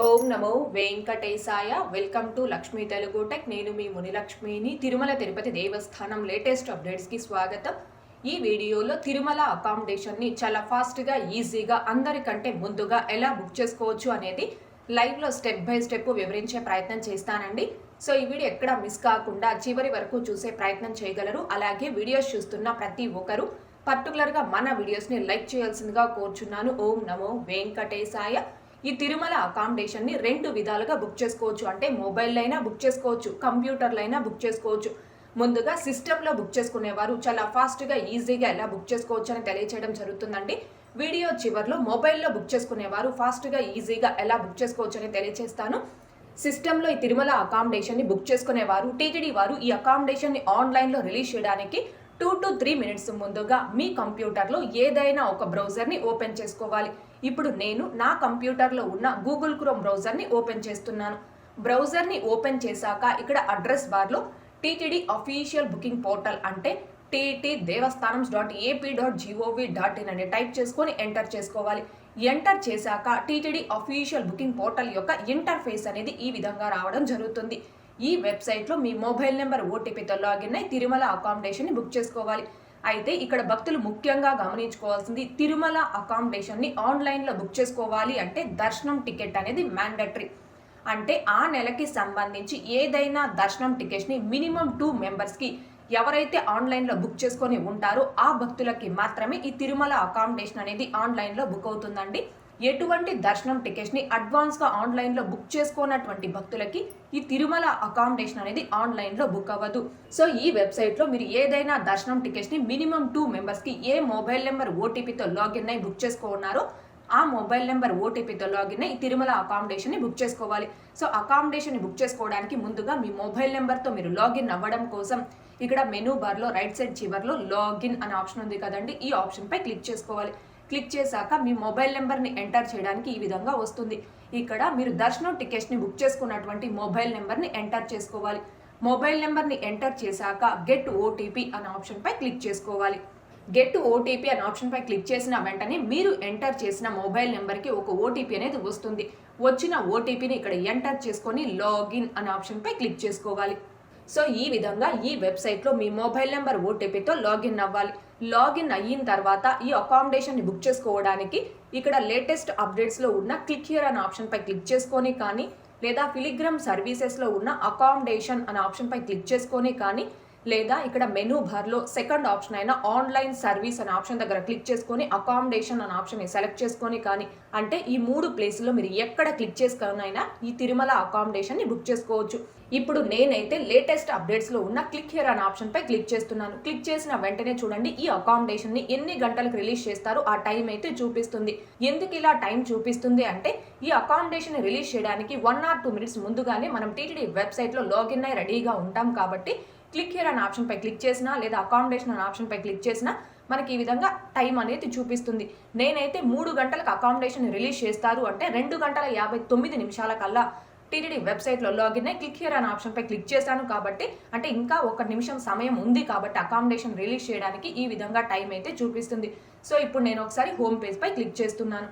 ఓం నమో వెంకటేశాయ. Welcome to Lakshmi Telugu tech. నేను మీ మునిలక్ష్మిని. తిరుమల తిరుపతి దేవస్థానం లేటెస్ట్ అప్డేట్స్కి స్వాగతం. ఈ వీడియోలో తిరుమల అకామిడేషన్ని చాలా ఫాస్ట్గా ఈజీగా అందరికంటే ముందుగా ఎలా బుక్ చేసుకోవచ్చు అనేది లైవ్లో స్టెప్ బై స్టెప్ వివరించే ప్రయత్నం చేస్తానండి. సో ఈ వీడియో ఎక్కడ మిస్ కాకుండా చివరి వరకు చూసే ప్రయత్నం చేయగలరు. అలాగే వీడియోస్ చూస్తున్న ప్రతి ఒక్కరు పర్టికులర్గా మన వీడియోస్ని లైక్ చేయాల్సిందిగా కోరుచున్నాను. ఓం నమో వెంకటేశాయ. ఈ తిరుమల అకామిడేషన్ని రెండు విధాలుగా బుక్ చేసుకోవచ్చు. అంటే మొబైల్ అయినా బుక్ చేసుకోవచ్చు కంప్యూటర్లో అయినా బుక్ చేసుకోవచ్చు. ముందుగా సిస్టంలో బుక్ చేసుకునేవారు చాలా ఫాస్ట్గా ఈజీగా ఎలా బుక్ చేసుకోవచ్చు అని తెలియచేయడం జరుగుతుందండి. వీడియో చివరిలో మొబైల్లో బుక్ చేసుకునేవారు ఫాస్ట్గా ఈజీగా ఎలా బుక్ చేసుకోవచ్చు అని తెలియచేస్తాను. సిస్టంలో ఈ తిరుమల అకామిడేషన్ని బుక్ చేసుకునేవారు. టీటీడీ వారు ఈ అకామిడేషన్ని ఆన్లైన్లో రిలీజ్ చేయడానికి టూ టు త్రీ మినిట్స్ ముందుగా మీ కంప్యూటర్లో ఏదైనా ఒక బ్రౌజర్ని ఓపెన్ చేసుకోవాలి. ఇప్పుడు నేను నా కంప్యూటర్లో ఉన్న గూగుల్ క్రోమ్ బ్రౌజర్ని ఓపెన్ చేస్తున్నాను. బ్రౌజర్ని ఓపెన్ చేశాక ఇక్కడ అడ్రస్ బార్లో టీటీడీ అఫీషియల్ బుకింగ్ పోర్టల్ అంటే TT Devasthanam dot AP dot G O V dot in అని టైప్ చేసుకొని ఎంటర్ చేసుకోవాలి. ఎంటర్ చేశాక టీటీడీ అఫీషియల్ బుకింగ్ పోర్టల్ యొక్క ఇంటర్ఫేస్ అనేది ఈ విధంగా రావడం జరుగుతుంది. ఈ వెబ్సైట్లో మీ మొబైల్ నెంబర్ ఓటీపీతో లాగిన్ అయి తిరుమల అకామిడేషన్ని బుక్ చేసుకోవాలి. అయితే ఇక్కడ భక్తులు ముఖ్యంగా గమనించుకోవాల్సింది తిరుమల అకామిడేషన్ని ఆన్లైన్లో బుక్ చేసుకోవాలి అంటే దర్శనం టికెట్ అనేది మ్యాండటరీ. అంటే ఆ నెలకి సంబంధించి ఏదైనా దర్శనం టికెట్స్ని మినిమం టూ మెంబర్స్కి ఎవరైతే ఆన్లైన్లో బుక్ చేసుకొని ఉంటారో ఆ భక్తులకి మాత్రమే ఈ తిరుమల అకామిడేషన్ అనేది ఆన్లైన్లో బుక్ అవుతుందండి. ఎటువంటి దర్శనం టికెట్స్ని అడ్వాన్స్గా ఆన్లైన్లో బుక్ చేసుకోనటువంటి భక్తులకి ఈ తిరుమల అకామిడేషన్ అనేది ఆన్లైన్లో బుక్ అవ్వదు. సో ఈ వెబ్సైట్లో మీరు ఏదైనా దర్శనం టికెట్స్ని మినిమం టూ మెంబర్స్కి ఏ మొబైల్ నెంబర్ ఓటీపీతో లాగిన్ అయి బుక్ చేసుకున్నారో ఆ మొబైల్ నెంబర్ ఓటీపీతో లాగిన్ అయి తిరుమల అకామిడేషన్ని బుక్ చేసుకోవాలి. సో అకామిడేషన్ని బుక్ చేసుకోవడానికి ముందుగా మీ మొబైల్ నెంబర్తో మీరు లాగిన్ అవ్వడం కోసం ఇక్కడ మెనూ బార్లో రైట్ సైడ్ చివర్లో లాగిన్ అనే ఆప్షన్ ఉంది కదండి. ఈ ఆప్షన్పై క్లిక్ చేసుకోవాలి. క్లిక్ చేశాక మీ మొబైల్ నెంబర్ని ఎంటర్ చేయడానికి ఈ విధంగా వస్తుంది. ఇక్కడ మీరు దర్శనం టికెట్స్ని బుక్ చేసుకున్నటువంటి మొబైల్ నెంబర్ని ఎంటర్ చేసుకోవాలి. మొబైల్ నెంబర్ని ఎంటర్ చేశాక గెట్ ఓటీపీ అనే ఆప్షన్పై క్లిక్ చేసుకోవాలి. గెట్ ఓటీపీ అనే ఆప్షన్పై క్లిక్ చేసిన వెంటనే మీరు ఎంటర్ చేసిన మొబైల్ నెంబర్కి ఒక ఓటీపీ అనేది వస్తుంది. వచ్చిన ఓటీపీని ఇక్కడ ఎంటర్ చేసుకొని లాగిన్ అనే ఆప్షన్పై క్లిక్ చేసుకోవాలి. సో ఈ విధంగా ఈ వెబ్సైట్లో మీ మొబైల్ నెంబర్ ఓటీపీతో లాగిన్ అవ్వాలి. లాగిన్ అయిన తర్వాత ఈ అకామిడేషన్ని బుక్ చేసుకోవడానికి ఇక్కడ లేటెస్ట్ అప్డేట్స్లో ఉన్న క్లిక్ హియర్ అనే ఆప్షన్పై క్లిక్ చేసుకొని కానీ లేదా ఫిలిగ్రామ్ సర్వీసెస్లో ఉన్న అకామిడేషన్ అనే ఆప్షన్పై క్లిక్ చేసుకొని కానీ లేదా ఇక్కడ మెనూ బార్లో సెకండ్ ఆప్షన్ అయిన ఆన్లైన్ సర్వీస్ అనే ఆప్షన్ దగ్గర క్లిక్ చేసుకొని అకామిడేషన్ అనే ఆప్షన్ సెలెక్ట్ చేసుకొని కానీ అంటే ఈ మూడు ప్లేసుల్లో మీరు ఎక్కడ క్లిక్ చేసుకోనైనా ఈ తిరుమల అకామిడేషన్ని బుక్ చేసుకోవచ్చు. ఇప్పుడు నేనైతే లేటెస్ట్ అప్డేట్స్లో ఉన్న క్లిక్ హియర్ అనే ఆప్షన్పై క్లిక్ చేస్తున్నాను. క్లిక్ చేసిన వెంటనే చూడండి ఈ అకామిడేషన్ని ఎన్ని గంటలకు రిలీజ్ చేస్తారో ఆ టైం అయితే చూపిస్తుంది. ఎందుకు ఇలా టైం చూపిస్తుంది అంటే ఈ అకామిడేషన్ రిలీజ్ చేయడానికి వన్ ఆర్ టూ మినిట్స్ ముందుగానే మనం టీటీడీ వెబ్సైట్లో లాగిన్ అయి రెడీగా ఉంటాం కాబట్టి క్లిక్ హియర్ అనే ఆప్షన్పై క్లిక్ చేసినా లేదా అకామిడేషన్ అనే ఆప్షన్పై క్లిక్ చేసినా మనకి ఈ విధంగా టైం అనేది చూపిస్తుంది. నేనైతే మూడు గంటలకు అకామిడేషన్ రిలీజ్ చేస్తారు అంటే రెండు గంటల యాభై తొమ్మిది నిమిషాల కల్లా టీటీడీ వెబ్సైట్లో లాగిన్ అయి క్లిక్ హియర్ అనే ఆప్షన్పై క్లిక్ చేశాను కాబట్టి అంటే ఇంకా ఒక నిమిషం సమయం ఉంది కాబట్టి అకామిడేషన్ రిలీజ్ చేయడానికి ఈ విధంగా టైం అయితే చూపిస్తుంది. సో ఇప్పుడు నేను ఒకసారి హోమ్ పేజ్పై క్లిక్ చేస్తున్నాను.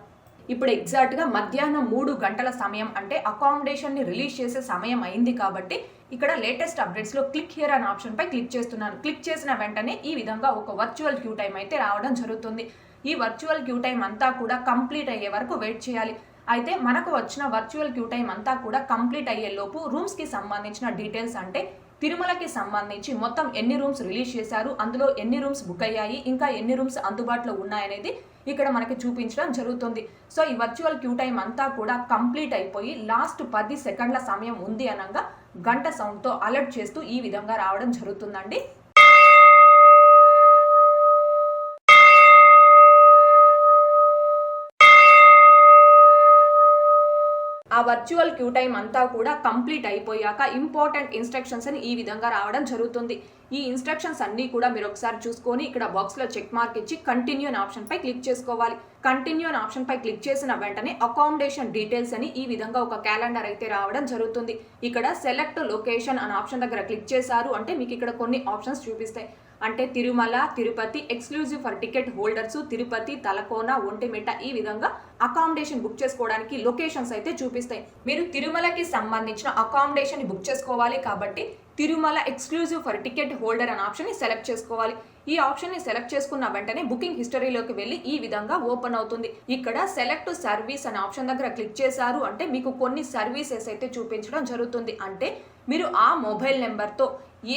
ఇప్పుడు ఎగ్జాక్ట్గా మధ్యాహ్నం మూడు గంటల సమయం అంటే అకామిడేషన్ని రిలీజ్ చేసే సమయం అయింది కాబట్టి ఇక్కడ లేటెస్ట్ అప్డేట్స్లో క్లిక్ హియర్ అనే ఆప్షన్పై క్లిక్ చేస్తున్నాను క్లిక్ చేసిన వెంటనే ఈ విధంగా ఒక వర్చువల్ క్యూ టైం అయితే రావడం జరుగుతుంది. ఈ వర్చువల్ క్యూ టైం అంతా కూడా కంప్లీట్ అయ్యే వరకు వెయిట్ చేయాలి. అయితే మనకు వచ్చిన వర్చువల్ క్యూ టైం అంతా కూడా కంప్లీట్ అయ్యే లోపు రూమ్స్కి సంబంధించిన డీటెయిల్స్ అంటే తిరుమలకి సంబంధించి మొత్తం ఎన్ని రూమ్స్ రిలీజ్ చేశారు అందులో ఎన్ని రూమ్స్ బుక్ అయ్యాయి ఇంకా ఎన్ని రూమ్స్ అందుబాటులో ఉన్నాయనేది ఇక్కడ మనకి చూపించడం జరుగుతుంది. సో ఈ వర్చువల్ క్యూ టైం అంతా కూడా కంప్లీట్ అయిపోయి లాస్ట్ పది సెకండ్ల సమయం ఉంది అనగా గంట సౌండ్తో అలర్ట్ చేస్తూ ఈ విధంగా రావడం జరుగుతుందండి. వర్చువల్ క్యూ టైం అంతా కూడా కంప్లీట్ అయిపోయాక ఇంపార్టెంట్ ఇన్స్ట్రక్షన్స్ అని ఈ విధంగా రావడం జరుగుతుంది. ఈ ఇన్స్ట్రక్షన్స్ అన్నీ కూడా మీరు ఒకసారి చూసుకొని ఇక్కడ బాక్స్లో చెక్ మార్క్ ఇచ్చి కంటిన్యూ అనే ఆప్షన్పై క్లిక్ చేసుకోవాలి. కంటిన్యూ అనే ఆప్షన్పై క్లిక్ చేసిన వెంటనే అకామిడేషన్ డీటెయిల్స్ అని ఈ విధంగా ఒక క్యాలెండర్ అయితే రావడం జరుగుతుంది. ఇక్కడ సెలెక్ట్ లొకేషన్ అనే ఆప్షన్ దగ్గర క్లిక్ చేశారు అంటే మీకు ఇక్కడ కొన్ని ఆప్షన్స్ చూపిస్తాయి. అంటే Tirumala Tirupati exclusive for ticket holders Tirupati Talakona Ontimitta ఈ విధంగా అకామిడేషన్ బుక్ చేసుకోవడానికి లొకేషన్స్ అయితే చూపిస్తాయి. మీరు తిరుమలకి సంబంధించిన అకామిడేషన్ బుక్ చేసుకోవాలి కాబట్టి Tirumala exclusive for ticket holder అనే ఆప్షన్ని సెలెక్ట్ చేసుకోవాలి. ఈ ఆప్షన్ని సెలెక్ట్ చేసుకున్న వెంటనే బుకింగ్ హిస్టరీలోకి వెళ్ళి ఈ విధంగా ఓపెన్ అవుతుంది. ఇక్కడ సెలెక్ట్ సర్వీస్ అనే ఆప్షన్ దగ్గర క్లిక్ చేశారు అంటే మీకు కొన్ని సర్వీసెస్ అయితే చూపించడం జరుగుతుంది. అంటే మీరు ఆ మొబైల్ నెంబర్తో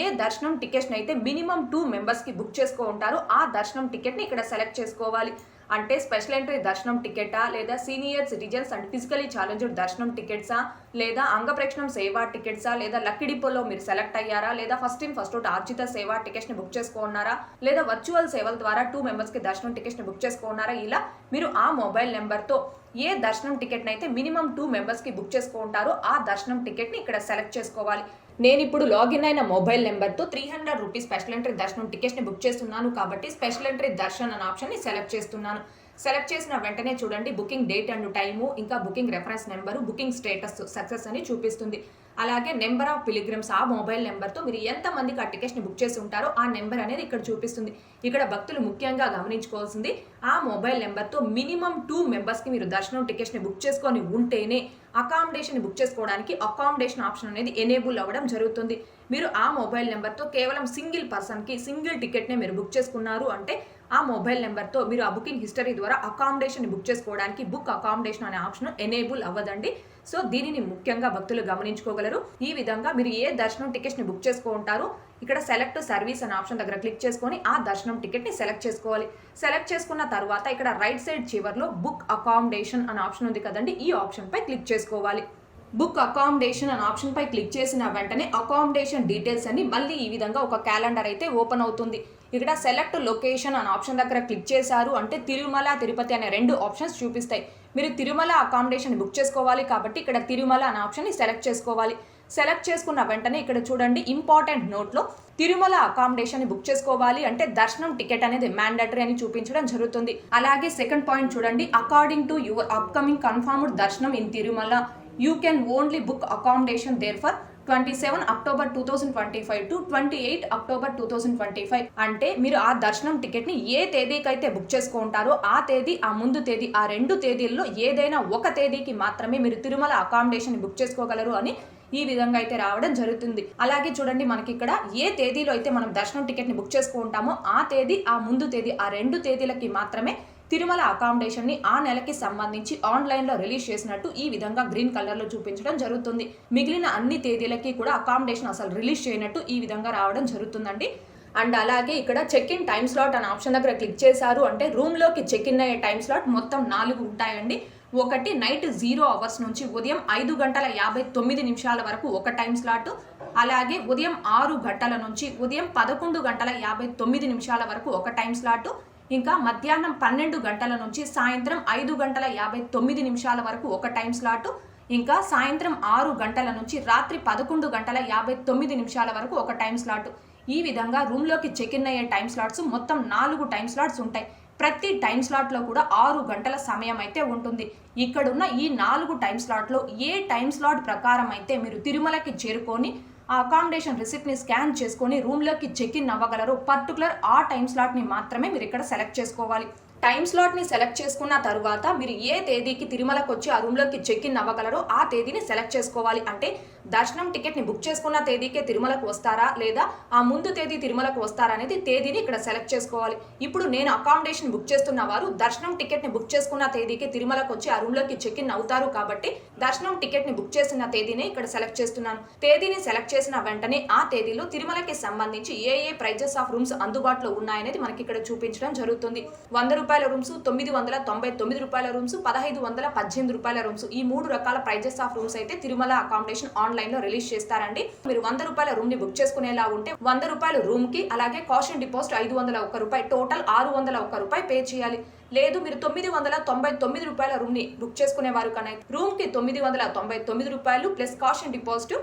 ఏ దర్శనం టికెట్ని అయితే మినిమం టూ మెంబర్స్కి బుక్ చేసుకో ఉంటారో ఆ దర్శనం టికెట్ని ఇక్కడ సెలెక్ట్ చేసుకోవాలి. అంటే స్పెషల్ ఎంట్రీ దర్శనం టికెటా లేదా senior citizens and physically challenged దర్శనం టికెట్సా లేదా అంగప్రక్షణం సేవా టికెట్సా లేదా లక్కీ డిపోలో మీరు సెలెక్ట్ అయ్యారా లేదా ఫస్ట్ ఇన్ ఫస్ట్ అవుట్ ఆర్జిత సేవా టికెట్స్ని బుక్ చేసుకున్నారా లేదా వర్చువల్ సేవల ద్వారా టూ మెంబర్స్కి దర్శనం టికెట్స్ని బుక్ చేసుకున్నారా? ఇలా మీరు ఆ మొబైల్ నెంబర్తో ఏ దర్శనం టికెట్ని అయితే మినిమం టూ మెంబర్స్కి బుక్ చేసుకుంటారో ఆ దర్శనం టికెట్ని ఇక్కడ సెలెక్ట్ చేసుకోవాలి. నేను ఇప్పుడు లాగిన్ అయిన మొబైల్ నెంబర్తో three hundred rupees special entry దర్శనం టికెట్స్ని బుక్ చేస్తున్నాను కాబట్టి స్పెషల్ ఎంట్రీ దర్శన్ అనే ఆప్షన్ని సెలెక్ట్ చేస్తున్నాను. సెలెక్ట్ చేసిన వెంటనే చూడండి బుకింగ్ డేట్ అండ్ టైము ఇంకా booking reference number booking status success అని చూపిస్తుంది. అలాగే నెంబర్ ఆఫ్ పిలిగ్రమ్స్ ఆ మొబైల్ నెంబర్తో మీరు ఎంతమందికి ఆ టికెట్స్ని బుక్ చేసి ఉంటారో ఆ నెంబర్ అనేది ఇక్కడ చూపిస్తుంది. ఇక్కడ భక్తులు ముఖ్యంగా గమనించుకోవాల్సింది ఆ మొబైల్ నెంబర్తో మినిమం టూ మెంబర్స్కి మీరు దర్శనం టికెట్స్ని బుక్ చేసుకొని ఉంటేనే అకామిడేషన్ బుక్ చేసుకోవడానికి అకామిడేషన్ ఆప్షన్ అనేది ఎనేబుల్ అవ్వడం జరుగుతుంది. మీరు ఆ మొబైల్ నెంబర్తో కేవలం సింగిల్ పర్సన్కి సింగిల్ టికెట్నే మీరు బుక్ చేసుకున్నారు అంటే ఆ మొబైల్ నెంబర్తో మీరు ఆ బుకింగ్ హిస్టరీ ద్వారా అకామిడేషన్ బుక్ చేసుకోవడానికి బుక్ అకామిడేషన్ అనే ఆప్షన్ ఎనేబుల్ అవ్వదండి. సో దీనిని ముఖ్యంగా భక్తులు గమనించుకోగలరు. ఈ విధంగా మీరు ఏ దర్శనం టికెట్ని ని బుక్ చేసుకుంటారో ఇక్కడ సెలెక్ట్ సర్వీస్ అనే ఆప్షన్ దగ్గర క్లిక్ చేసుకొని ఆ దర్శనం టికెట్ని సెలెక్ట్ చేసుకోవాలి. సెలెక్ట్ చేసుకున్న తర్వాత ఇక్కడ రైట్ సైడ్ చివర్లో బుక్ అకామిడేషన్ అనే ఆప్షన్ ఉంది కదండి ఈ ఆప్షన్ పై క్లిక్ చేసుకోవాలి. బుక్ అకామిడేషన్ అనే ఆప్షన్ పై క్లిక్ చేసిన వెంటనే అకామిడేషన్ డీటెయిల్స్ అని మళ్ళీ ఈ విధంగా ఒక క్యాలెండర్ అయితే ఓపెన్ అవుతుంది. ఇక్కడ సెలెక్ట్ లొకేషన్ అనే ఆప్షన్ దగ్గర క్లిక్ చేశారు అంటే తిరుమల తిరుపతి అనే రెండు ఆప్షన్స్ చూపిస్తాయి. మీరు తిరుమల అకామిడేషన్ బుక్ చేసుకోవాలి కాబట్టి ఇక్కడ తిరుమల అనే ఆప్షన్ని సెలెక్ట్ చేసుకోవాలి. సెలెక్ట్ చేసుకున్న వెంటనే ఇక్కడ చూడండి ఇంపార్టెంట్ నోట్లో తిరుమల అకామిడేషన్ బుక్ చేసుకోవాలి అంటే దర్శనం టికెట్ అనేది మ్యాండటరీ అని చూపించడం జరుగుతుంది. అలాగే సెకండ్ పాయింట్ చూడండి according to your upcoming confirmed దర్శనం in Tirumala. You can only book accommodation there for twenty seven October two thousand twenty five to twenty eight October two thousand twenty five అంటే మీరు ఆ దర్శనం టికెట్ని ఏ తేదీకైతే book చేసుకుంటారో ఆ తేదీ ఆ ముందు తేదీ ఆ రెండు తేదీల్లో ఏదైనా ఒక తేదీకి మాత్రమే మీరు తిరుమల అకామిడేషన్ బుక్ చేసుకోగలరు అని ఈ విధంగా అయితే రావడం జరుగుతుంది. అలాగే చూడండి మనకి ఇక్కడ ఏ తేదీలో అయితే మనం దర్శనం టికెట్ని బుక్ చేసుకుంటామో ఆ తేదీ ఆ ముందు తేదీ ఆ రెండు తేదీలకి మాత్రమే తిరుమల అకామిడేషన్ని ఆ నెలకి సంబంధించి ఆన్లైన్లో రిలీజ్ చేసినట్టు ఈ విధంగా గ్రీన్ కలర్లో చూపించడం జరుగుతుంది. మిగిలిన అన్ని తేదీలకి కూడా అకామిడేషన్ అసలు రిలీజ్ చేయనట్టు ఈ విధంగా రావడం జరుగుతుందండి. అండ్ అలాగే ఇక్కడ చెక్ ఇన్ టైమ్ స్లాట్ అనే ఆప్షన్ దగ్గర క్లిక్ చేశారు అంటే రూమ్లోకి చెక్ ఇన్ అయ్యే టైమ్ స్లాట్ మొత్తం నాలుగు ఉంటాయండి. ఒకటి నైట్ జీరో అవర్స్ నుంచి ఉదయం ఐదు గంటల యాభై తొమ్మిది నిమిషాల వరకు ఒక టైం స్లాట్ అలాగే ఉదయం ఆరు గంటల నుంచి ఉదయం పదకొండు గంటల యాభై తొమ్మిది నిమిషాల వరకు ఒక టైం స్లాట్ ఇంకా మధ్యాహ్నం పన్నెండు గంటల నుంచి సాయంత్రం ఐదు గంటల యాభై తొమ్మిది నిమిషాల వరకు ఒక టైం స్లాట్. ఇంకా సాయంత్రం ఆరు గంటల నుంచి రాత్రి పదకొండు గంటల యాభై తొమ్మిది నిమిషాల వరకు ఒక టైం స్లాట్. ఈ విధంగా రూమ్లోకి చెక్ ఇన్ అయ్యే టైం స్లాట్స్ మొత్తం నాలుగు టైం స్లాట్స్ ఉంటాయి. ప్రతి టైం స్లాట్లో కూడా ఆరు గంటల సమయం అయితే ఉంటుంది. ఇక్కడున్న ఈ నాలుగు టైం స్లాట్లో ఏ టైం స్లాట్ ప్రకారం అయితే మీరు తిరుమలకి చేరుకొని ఆ అకామిడేషన్ రిసిప్ట్ని స్కాన్ చేసుకొని రూమ్లోకి చెక్ ఇన్ అవ్వగలరు. పర్టికులర్ ఆ టైం స్లాట్ని మాత్రమే మీరు ఇక్కడ సెలెక్ట్ చేసుకోవాలి. టైం స్లాట్ని సెలెక్ట్ చేసుకున్న తర్వాత మీరు ఏ తేదీకి తిరుమలకు వచ్చి ఆ రూమ్లోకి చెక్ ఇన్ అవ్వగలరో ఆ తేదీని సెలెక్ట్ చేసుకోవాలి. అంటే దర్శనం టికెట్ని బుక్ చేసుకున్న తేదీకే తిరుమలకు వస్తారా? లేదా ఆ ముందు తేదీ తిరుమలకు వస్తారా అనేది తేదీని ఇక్కడ సెలెక్ట్ చేసుకోవాలి. ఇప్పుడు నేను అకామిడేషన్ బుక్ చేస్తున్న వారు దర్శనం టికెట్ని బుక్ చేసుకున్న తేదీకి తిరుమలకు వచ్చి ఆ రూమ్లోకి చెక్ ఇన్ అవుతారు కాబట్టి దర్శనం టికెట్ని బుక్ చేసిన తేదీని ఇక్కడ సెలెక్ట్ చేస్తున్నాను. తేదీని సెలెక్ట్ చేసిన వెంటనే ఆ తేదీలో తిరుమలకి సంబంధించి ఏ ఏ ప్రైజెస్ ఆఫ్ రూమ్స్ అందుబాటులో ఉన్నాయనేది మనకి ఇక్కడ చూపించడం జరుగుతుంది. వంద రూపాయల రూమ్స్ తొమ్మిది వందల తొంభై తొమ్మిది రూపాయల రూమ్స్ పదహైదు వందల పద్దెనిమిది రూపాయల రూమ్స్ ఈ మూడు రకాల ప్రైజెస్ ఆఫ్ రూమ్స్ అయితే Tirumala accommodation online release చేస్తారండి. మీరు వంద రూపాయల రూమ్ని బుక్ చేసుకునేలా ఉంటే వంద రూపాయల రూమ్కి అలాగే కాషన్ డిపాజిట్ ఐదు వందల ఒక్క రూపాయి టోటల్ ఆరు వందల ఒక్క రూపాయి పే చేయాలి. లేదు మీరు తొమ్మిది వందల తొంభై తొమ్మిది రూపాయల రూమ్ని బుక్ చేసుకునేవారు కన్నా రూమ్కి తొమ్మిది వందల తొంభై తొమ్మిది రూపాయలు ప్లస్ కాషన్ డిపాజిట్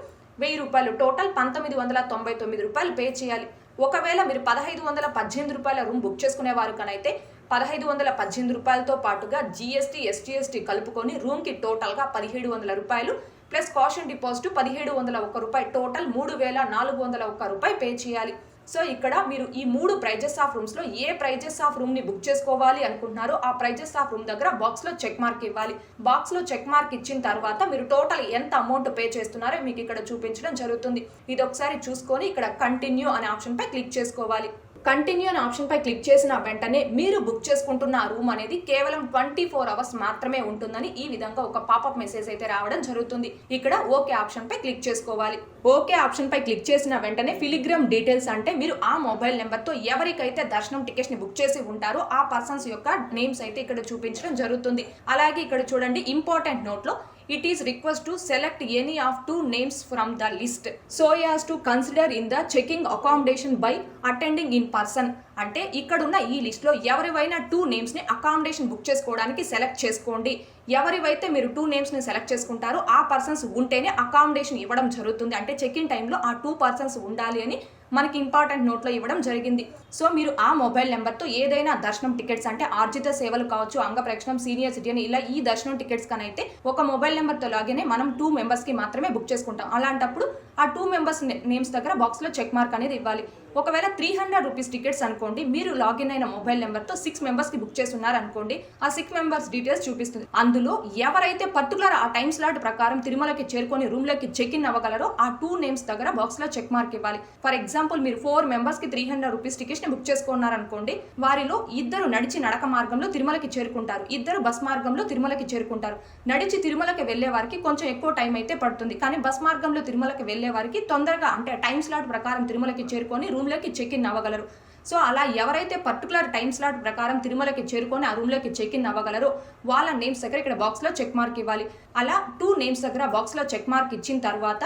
వెయ్యి రూపాయలు టోటల్ పంతొమ్మిది వందల తొంభై తొమ్మిది రూపాయలు పే చేయాలి. ఒకవేళ మీరు పదహైదు వందల పద్దెనిమిది రూపాయల రూమ్ బుక్ చేసుకునేవారు కనైతే పదహైదు వందల పద్దెనిమిది రూపాయలతో పాటుగా జీఎస్టీ ఎస్టీఎస్టీ కలుపుకొని రూమ్కి టోటల్గా పదిహేడు వందల రూపాయలు ప్లస్ కాషన్ డిపాజిట్ పదిహేడు వందల ఒక్క రూపాయి. టోటల్ మూడు వేల నాలుగు వందల ఒక్క రూపాయి పే చేయాలి. సో ఇక్కడ మీరు ఈ మూడు ప్రైజెస్ ఆఫ్ రూమ్స్లో ఏ ప్రైజెస్ ఆఫ్ రూమ్ని బుక్ చేసుకోవాలి అనుకుంటున్నారో ఆ ప్రైజెస్ ఆఫ్ రూమ్ దగ్గర బాక్స్లో చెక్ మార్క్ ఇవ్వాలి. బాక్స్లో చెక్ మార్క్ ఇచ్చిన తర్వాత మీరు టోటల్ ఎంత అమౌంట్ పే చేస్తున్నారో మీకు ఇక్కడ చూపించడం జరుగుతుంది. ఇది ఒకసారి చూసుకొని ఇక్కడ కంటిన్యూ అనే ఆప్షన్పై క్లిక్ చేసుకోవాలి. కంటిన్యూ అనే ఆప్షన్ పై క్లిక్ చేసిన వెంటనే మీరు బుక్ చేసుకుంటున్న రూమ్ అనేది కేవలం ట్వంటీ ఫోర్ అవర్స్ మాత్రమే ఉంటుందని ఈ విధంగా ఒక పాపప్ మెసేజ్ అయితే రావడం జరుగుతుంది. ఇక్కడ ఓకే ఆప్షన్ పై క్లిక్ చేసుకోవాలి. ఓకే ఆప్షన్ పై క్లిక్ చేసిన వెంటనే ఫిలిగ్రామ్ డీటెయిల్స్ అంటే మీరు ఆ మొబైల్ నెంబర్తో ఎవరికైతే దర్శనం టికెట్స్ని బుక్ చేసి ఉంటారో ఆ పర్సన్స్ యొక్క నేమ్స్ అయితే ఇక్కడ చూపించడం జరుగుతుంది. అలాగే ఇక్కడ చూడండి ఇంపార్టెంట్ నోట్లో it is request to select any of two names from the list so as to consider in the checking accommodation by attending in person. అంటే ఇక్కడున్న ఈ లిస్ట్లో ఎవరివైనా టూ నేమ్స్ని అకామిడేషన్ బుక్ చేసుకోవడానికి సెలెక్ట్ చేసుకోండి. ఎవరివైతే మీరు టూ నేమ్స్ని సెలెక్ట్ చేసుకుంటారో ఆ పర్సన్స్ ఉంటేనే అకామిడేషన్ ఇవ్వడం జరుగుతుంది. అంటే చెక్ ఇన్ టైంలో ఆ టూ పర్సన్స్ ఉండాలి అని మనకి ఇంపార్టెంట్ నోట్లో ఇవ్వడం జరిగింది. సో మీరు ఆ మొబైల్ నెంబర్తో ఏదైనా దర్శనం టికెట్స్ అంటే ఆర్జిత సేవలు కావచ్చు అంగ ప్రక్షణం సీనియర్ సిటిజన్ ఇలా ఈ దర్శనం టికెట్స్ కనైతే ఒక మొబైల్ నెంబర్తో లాగానే మనం టూ మెంబర్స్కి మాత్రమే బుక్ చేసుకుంటాం. అలాంటప్పుడు ఆ టూ మెంబర్స్ నేమ్స్ దగ్గర బాక్స్లో చెక్ మార్క్ అనేది ఇవ్వాలి. ఒకవేళ త్రీ హండ్రెడ్ రూపీస్ టికెట్స్ అనుకోండి మీరు లాగిన్ అయిన మొబైల్ నెంబర్తో సిక్స్ మెంబర్స్కి బుక్ చేస్తున్నారు అనుకోండి ఆ సిక్స్ మెంబర్స్ డీటెయిల్స్ చూపిస్తుంది. అందులో ఎవరైతే పర్టికులర్ ఆ టైం స్లాట్ ప్రకారం తిరుమలకి చేరుకొని రూమ్లోకి చెక్ ఇన్ అవ్వగలరో ఆ టూ నేమ్స్ దగ్గర బాక్స్లో చెక్ మార్క్ ఇవ్వాలి. ఫర్ ఎగ్జాంపుల్ మీరు ఫోర్ మెంబర్స్కి త్రీ హండ్రెడ్ రూపీస్ టికెట్స్ని బుక్ చేసుకున్నారనుకోండి వారిలో ఇద్దరు నడిచి నడక మార్గంలో తిరుమలకి చేరుకుంటారు. ఇద్దరు బస్ మార్గంలో తిరుమలకి చేరుకుంటారు. నడిచి తిరుమలకి వెళ్ళే వారికి కొంచెం ఎక్కువ టైం అయితే పడుతుంది. కానీ బస్ మార్గంలో తిరుమలకి వెళ్ళే వారికి తొందరగా అంటే టైం స్లాట్ ప్రకారం తిరుమలకి చేరుకొని రూమ్లోకి చెక్ ఇన్ అవ్వగలరు. సో అలా ఎవరైతే పర్టికులర్ టైం స్లాట్ ప్రకారం తిరుమలకి చేరుకొని ఆ రూమ్లోకి చెక్ ఇన్ అవ్వగలరో వాళ్ళ నేమ్స్ దగ్గర ఇక్కడ బాక్స్లో చెక్ మార్క్ ఇవ్వాలి. అలా టూ నేమ్స్ దగ్గర బాక్స్లో చెక్ మార్క్ ఇచ్చిన తర్వాత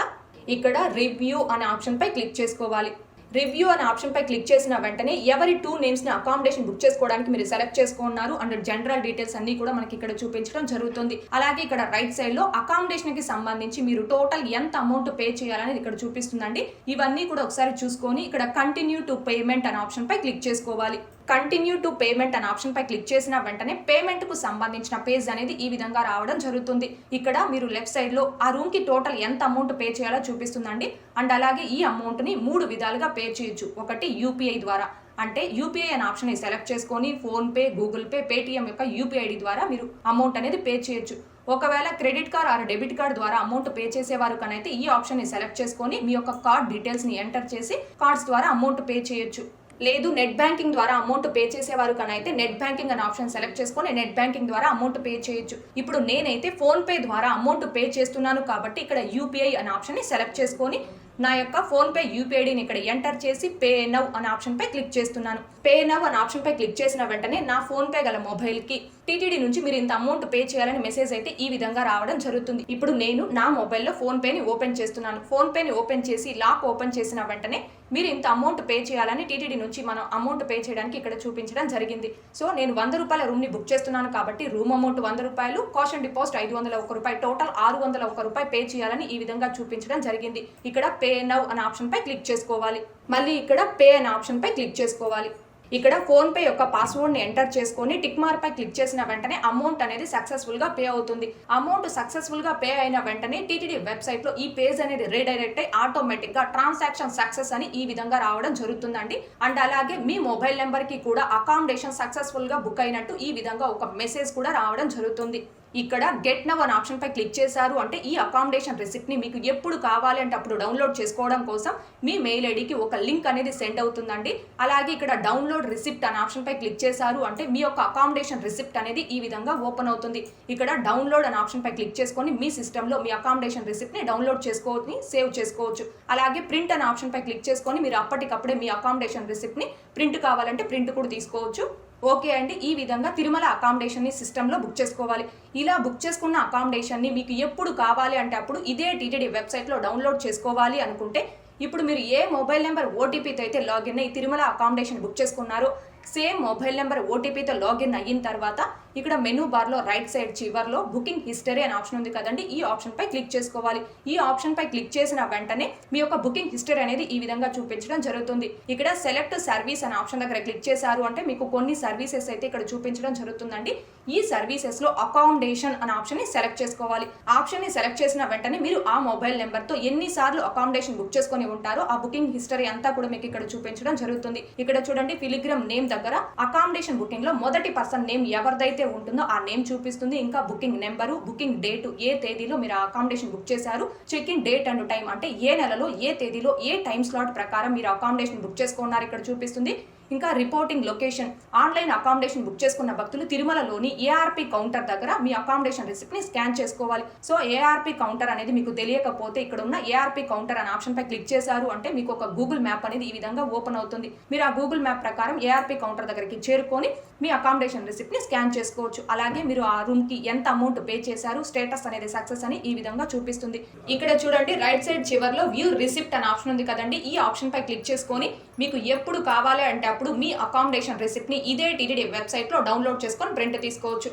ఇక్కడ రివ్యూ అనే ఆప్షన్ పై క్లిక్ చేసుకోవాలి. రివ్యూ అనే ఆప్షన్ పై క్లిక్ చేసిన వెంటనే ఎవరి టూ నేమ్స్ని అకామిడేషన్ బుక్ చేసుకోవడానికి మీరు సెలెక్ట్ చేసుకున్నారు అండ్ జనరల్ డీటెయిల్స్ అన్ని కూడా మనకి ఇక్కడ చూపించడం జరుగుతుంది. అలాగే ఇక్కడ రైట్ సైడ్లో అకామిడేషన్కి సంబంధించి మీరు టోటల్ ఎంత అమౌంట్ పే చేయాలనేది ఇక్కడ చూపిస్తుందండి. ఇవన్నీ కూడా ఒకసారి చూసుకొని ఇక్కడ కంటిన్యూ టు పేమెంట్ అనే ఆప్షన్ పై క్లిక్ చేసుకోవాలి. కంటిన్యూ టు పేమెంట్ అనే ఆప్షన్ పై క్లిక్ చేసిన వెంటనే పేమెంట్కు సంబంధించిన పేజ్ అనేది ఈ విధంగా రావడం జరుగుతుంది. ఇక్కడ మీరు లెఫ్ట్ సైడ్లో ఆ రూమ్కి టోటల్ ఎంత అమౌంట్ పే చేయాలో చూపిస్తుందండి. అండ్ అలాగే ఈ అమౌంట్ని మూడు విధాలుగా పే చేయొచ్చు. ఒకటి యూపీఐ ద్వారా. అంటే యూపీఐ అనే ఆప్షన్ని సెలెక్ట్ చేసుకొని ఫోన్పే గూగుల్ పే పేటిఎం యొక్క యూపీఐడి ద్వారా మీరు అమౌంట్ అనేది పే చేయొచ్చు. ఒకవేళ credit card or debit card ద్వారా అమౌంట్ పే చేసేవారు కనైతే ఈ ఆప్షన్ని సెలెక్ట్ చేసుకొని మీ యొక్క కార్డ్ డీటెయిల్స్ని ఎంటర్ చేసి కార్డ్స్ ద్వారా అమౌంట్ పే చేయొచ్చు. లేదు నెట్ బ్యాంకింగ్ ద్వారా అమౌంట్ పే చేసేవారు కనైతే నెట్ బ్యాంకింగ్ అనే ఆప్షన్ సెలెక్ట్ చేసుకొని నెట్ బ్యాంకింగ్ ద్వారా అమౌంట్ పే చేయొచ్చు. ఇప్పుడు నేనైతే ఫోన్ పే ద్వారా అమౌంట్ పే చేస్తున్నాను కాబట్టి ఇక్కడ యూపీఐ అనే ఆప్షన్ని సెలెక్ట్ చేసుకొని నా యొక్క ఫోన్ పే యూపీఐడిని ఇక్కడ ఎంటర్ చేసి పే నవ్ అనే ఆప్షన్ పై క్లిక్ చేస్తున్నాను. పే నవ్ అనే ఆప్షన్ పై క్లిక్ చేసిన వెంటనే నా ఫోన్ పే గల మొబైల్కి టీటీడీ నుంచి మీరు ఇంత అమౌంట్ పే చేయాలని మెసేజ్ అయితే ఈ విధంగా రావడం జరుగుతుంది. ఇప్పుడు నేను నా మొబైల్లో ఫోన్ పేని ఓపెన్ చేస్తున్నాను. ఫోన్ పేని ఓపెన్ చేసి లాక్ ఓపెన్ చేసిన వెంటనే మీరు ఇంత అమౌంట్ పే చేయాలని టీటీడీ నుంచి మనం అమౌంట్ పే చేయడానికి ఇక్కడ చూపించడం జరిగింది. సో నేను వంద రూపాయల రూమ్ని బుక్ చేస్తున్నాను కాబట్టి రూమ్ అమౌంట్ వంద రూపాయలు కాషన్ డిపాజిట్ ఐదు వందల ఒక రూపాయి టోటల్ ఆరు వందల ఒక రూపాయి పే చేయాలని ఈ విధంగా చూపించడం జరిగింది. ఇక్కడ పే నవ్ అనే ఆప్షన్ పై క్లిక్ చేసుకోవాలి. మళ్ళీ ఇక్కడ పే అనే ఆప్షన్ పై క్లిక్ చేసుకోవాలి. ఇక్కడ ఫోన్ పే యొక్క పాస్వర్డ్ని ఎంటర్ చేసుకొని టిక్ మార్క్ పై క్లిక్ చేసిన వెంటనే అమౌంట్ అనేది సక్సెస్ఫుల్గా పే అవుతుంది. అమౌంట్ సక్సెస్ఫుల్గా పే అయిన వెంటనే టీటీడీ వెబ్సైట్లో ఈ పేజ్ అనేది రీడైరెక్ట్ అయి ఆటోమేటిక్గా ట్రాన్సాక్షన్ సక్సెస్ అని ఈ విధంగా రావడం జరుగుతుందండి. అండ్ అలాగే మీ మొబైల్ నెంబర్కి కూడా అకామిడేషన్ సక్సెస్ఫుల్గా బుక్ అయినట్టు ఈ విధంగా ఒక మెసేజ్ కూడా రావడం జరుగుతుంది. ఇక్కడ గెట్ నవ్ అనే ఆప్షన్ పై క్లిక్ చేశారు. అంటే ఈ అకామిడేషన్ రిసిప్ట్ని మీకు ఎప్పుడు కావాలి అంటే అప్పుడు డౌన్లోడ్ చేసుకోవడం కోసం మీ మెయిల్ ఐడికి ఒక లింక్ అనేది సెండ్ అవుతుందండి. అలాగే ఇక్కడ డౌన్లోడ్ రిసిప్ట్ అనే ఆప్షన్ పై క్లిక్ చేశారు. అంటే మీ యొక్క అకామిడేషన్ రిసిప్ట్ అనేది ఈ విధంగా ఓపెన్ అవుతుంది. ఇక్కడ డౌన్లోడ్ అనే ఆప్షన్ పై క్లిక్ చేసుకొని మీ సిస్టంలో మీ అకామిడేషన్ రిసిప్ట్ని డౌన్లోడ్ చేసుకోవచ్చు సేవ్ చేసుకోవచ్చు. అలాగే ప్రింట్ అనే ఆప్షన్ పై క్లిక్ చేసుకొని మీరు అప్పటికప్పుడే మీ అకామిడేషన్ రిసిప్ట్ని ప్రింట్ కావాలంటే ప్రింట్ కూడా తీసుకోవచ్చు. ఓకే అండి ఈ విధంగా తిరుమల అకామిడేషన్ని సిస్టంలో బుక్ చేసుకోవాలి. ఇలా బుక్ చేసుకున్న అకామిడేషన్ని మీకు ఎప్పుడు కావాలి అంటే అప్పుడు ఇదే టీటీడీ వెబ్సైట్లో డౌన్లోడ్ చేసుకోవాలి అనుకుంటే ఇప్పుడు మీరు ఏ మొబైల్ నెంబర్ ఓటీపీతో అయితే లాగిన్ అయ్యి తిరుమల అకామిడేషన్ బుక్ చేసుకున్నారో సేమ్ మొబైల్ నెంబర్ ఓటీపీతో లాగిన్ అయిన తర్వాత ఇక్కడ మెనూ బార్లో రైట్ సైడ్ చివర్లో బుకింగ్ హిస్టరీ అనే ఆప్షన్ ఉంది కదండి. ఈ ఆప్షన్ పై క్లిక్ చేసుకోవాలి. ఈ ఆప్షన్ పై క్లిక్ చేసిన వెంటనే మీ యొక్క బుకింగ్ హిస్టరీ అనేది ఈ విధంగా చూపించడం జరుగుతుంది. ఇక్కడ సెలెక్ట్ సర్వీస్ అనే ఆప్షన్ దగ్గర క్లిక్ చేశారు అంటే మీకు కొన్ని సర్వీసెస్ అయితే ఇక్కడ చూపించడం జరుగుతుందండి. ఈ సర్వీసెస్లో అకామిడేషన్ అనే ఆప్షన్ని సెలెక్ట్ చేసుకోవాలి. ఆప్షన్ని సెలెక్ట్ చేసిన వెంటనే మీరు ఆ మొబైల్ నెంబర్తో ఎన్నిసార్లు అకామిడేషన్ బుక్ చేసుకొని ఉంటారో ఆ బుకింగ్ హిస్టరీ అంతా కూడా మీకు ఇక్కడ చూపించడం జరుగుతుంది. ఇక్కడ చూడండి ఫిలిగ్రమ్ నేమ్ దగ్గర అకామిడేషన్ బుకింగ్లో మొదటి పర్సన్ నేమ్ ఎవరిదైతే ఉంటుందో ఆ నేమ్ చూపిస్తుంది. ఇంకా బుకింగ్ నెంబరు బుకింగ్ డేటు ఏ తేదీలో మీరు అకామిడేషన్ బుక్ చేశారు check in date and time అంటే ఏ నెలలో ఏ తేదీలో ఏ టైం స్లాట్ ప్రకారం మీరు అకామిడేషన్ బుక్ చేసుకున్నారు ఇక్కడ చూపిస్తుంది. ఇంకా reporting location online accommodation book చేసుకున్న భక్తులు తిరుమలలోని ఏఆర్పి కౌంటర్ దగ్గర మీ అకామిడేషన్ రిసిప్ట్ని స్కాన్ చేసుకోవాలి. సో ఏఆర్పి కౌంటర్ అనేది మీకు తెలియకపోతే ఇక్కడ ఉన్న ఏఆర్పి కౌంటర్ అనే ఆప్షన్ పై క్లిక్ చేశారు అంటే మీకు ఒక గూగుల్ మ్యాప్ అనేది ఈ విధంగా ఓపెన్ అవుతుంది. మీరు ఆ గూగుల్ మ్యాప్ ప్రకారం ఏఆర్పి కౌంటర్ దగ్గరికి చేరుకొని మీ అకామిడేషన్ రిసిప్ట్ని స్కాన్ చేసుకోవచ్చు. అలాగే మీరు ఆ రూమ్కి ఎంత అమౌంట్ పే చేశారు స్టేటస్ అనేది సక్సెస్ అని ఈ విధంగా చూపిస్తుంది. ఇక్కడ చూడండి రైట్ సైడ్ చివర్లో వ్యూ రిసిప్ట్ అనే ఆప్షన్ ఉంది కదండి. ఈ ఆప్షన్ పై క్లిక్ చేసుకొని మీకు ఎప్పుడు కావాలి అంటే అప్పుడు మీ అకామిడేషన్ రెసిప్ట్ని ఇదే టీటీడీ వెబ్సైట్లో డౌన్లోడ్ చేసుకొని ప్రింట్ తీసుకోవచ్చు.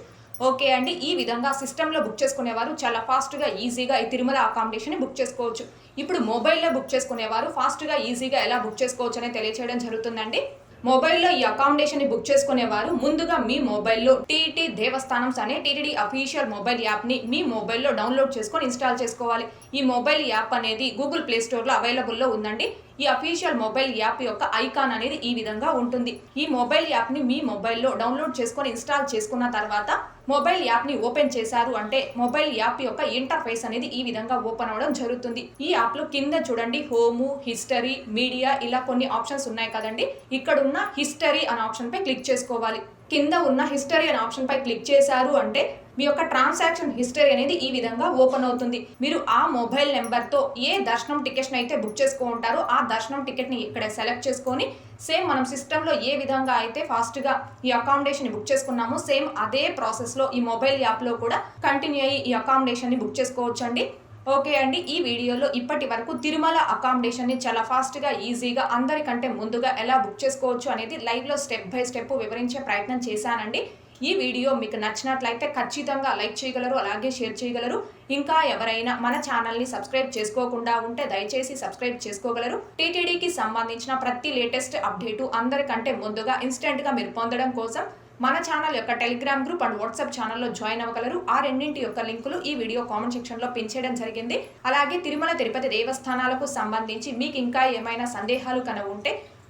ఓకే అండి ఈ విధంగా సిస్టంలో బుక్ చేసుకునేవారు చాలా ఫాస్ట్గా ఈజీగా ఈ తిరుమల అకామిడేషన్ బుక్ చేసుకోవచ్చు. ఇప్పుడు మొబైల్లో బుక్ చేసుకునేవారు ఫాస్ట్గా ఈజీగా ఎలా బుక్ చేసుకోవచ్చు అనేది తెలియచేయడం జరుగుతుందండి. మొబైల్లో ఈ అకామిడేషన్ని బుక్ చేసుకునేవారు ముందుగా మీ మొబైల్లో టీటీ దేవస్థానం అనే టీటీడీ అఫీషియల్ మొబైల్ యాప్ని మీ మొబైల్లో డౌన్లోడ్ చేసుకొని ఇన్స్టాల్ చేసుకోవాలి. ఈ మొబైల్ యాప్ అనేది గూగుల్ ప్లే స్టోర్లో అవైలబుల్లో ఉందండి. ఈ అఫీషియల్ మొబైల్ యాప్ యొక్క ఐకాన్ అనేది ఈ విధంగా ఉంటుంది. ఈ మొబైల్ యాప్ని మీ మొబైల్లో డౌన్లోడ్ చేసుకొని ఇన్స్టాల్ చేసుకున్న తర్వాత మొబైల్ యాప్ని ఓపెన్ చేశారు అంటే మొబైల్ యాప్ యొక్క ఇంటర్ఫేస్ అనేది ఈ విధంగా ఓపెన్ అవ్వడం జరుగుతుంది. ఈ యాప్లో కింద చూడండి హోము హిస్టరీ మీడియా ఇలా కొన్ని ఆప్షన్స్ ఉన్నాయి కదండి. ఇక్కడ ఉన్న హిస్టరీ అనే ఆప్షన్ పై క్లిక్ చేసుకోవాలి. కింద ఉన్న హిస్టరీ అనే ఆప్షన్ పై క్లిక్ చేశారు అంటే మీ యొక్క ట్రాన్సాక్షన్ హిస్టరీ అనేది ఈ విధంగా ఓపెన్ అవుతుంది. మీరు ఆ మొబైల్ నెంబర్తో ఏ దర్శనం టికెట్ని అయితే బుక్ చేసుకో ఉంటారో ఆ దర్శనం టికెట్ని ఇక్కడ సెలెక్ట్ చేసుకొని సేమ్ మనం సిస్టంలో ఏ విధంగా అయితే ఫాస్ట్గా ఈ అకామిడేషన్ బుక్ చేసుకున్నామో సేమ్ అదే ప్రాసెస్లో ఈ మొబైల్ యాప్లో కూడా కంటిన్యూ అయ్యి ఈ అకామిడేషన్ని బుక్ చేసుకోవచ్చు అండి ఓకే అండి ఈ వీడియోలో ఇప్పటి వరకు తిరుమల అకామిడేషన్ని చాలా ఫాస్ట్గా ఈజీగా అందరికంటే ముందుగా ఎలా బుక్ చేసుకోవచ్చు అనేది లైవ్లో స్టెప్ బై స్టెప్ వివరించే ప్రయత్నం చేశానండి. ఈ వీడియో మీకు నచ్చినట్లయితే ఖచ్చితంగా లైక్ చేయగలరు అలాగే షేర్ చేయగలరు. ఇంకా ఎవరైనా మన ఛానల్ని సబ్స్క్రైబ్ చేసుకోకుండా ఉంటే దయచేసి సబ్స్క్రైబ్ చేసుకోగలరు. టీటీడీకి సంబంధించిన ప్రతి లేటెస్ట్ అప్డేటు అందరికంటే ముందుగా ఇన్స్టెంట్గా మీరు పొందడం కోసం మన ఛానల్ యొక్క టెలిగ్రామ్ గ్రూప్ అండ్ వాట్సాప్ ఛానల్లో జాయిన్ అవ్వగలరు. ఆ రెండింటి యొక్క లింకులు ఈ వీడియో కామెంట్ సెక్షన్లో పెంచేయడం జరిగింది. అలాగే తిరుమల తిరుపతి దేవస్థానాలకు సంబంధించి మీకు ఇంకా ఏమైనా సందేహాలు కన ఉంటే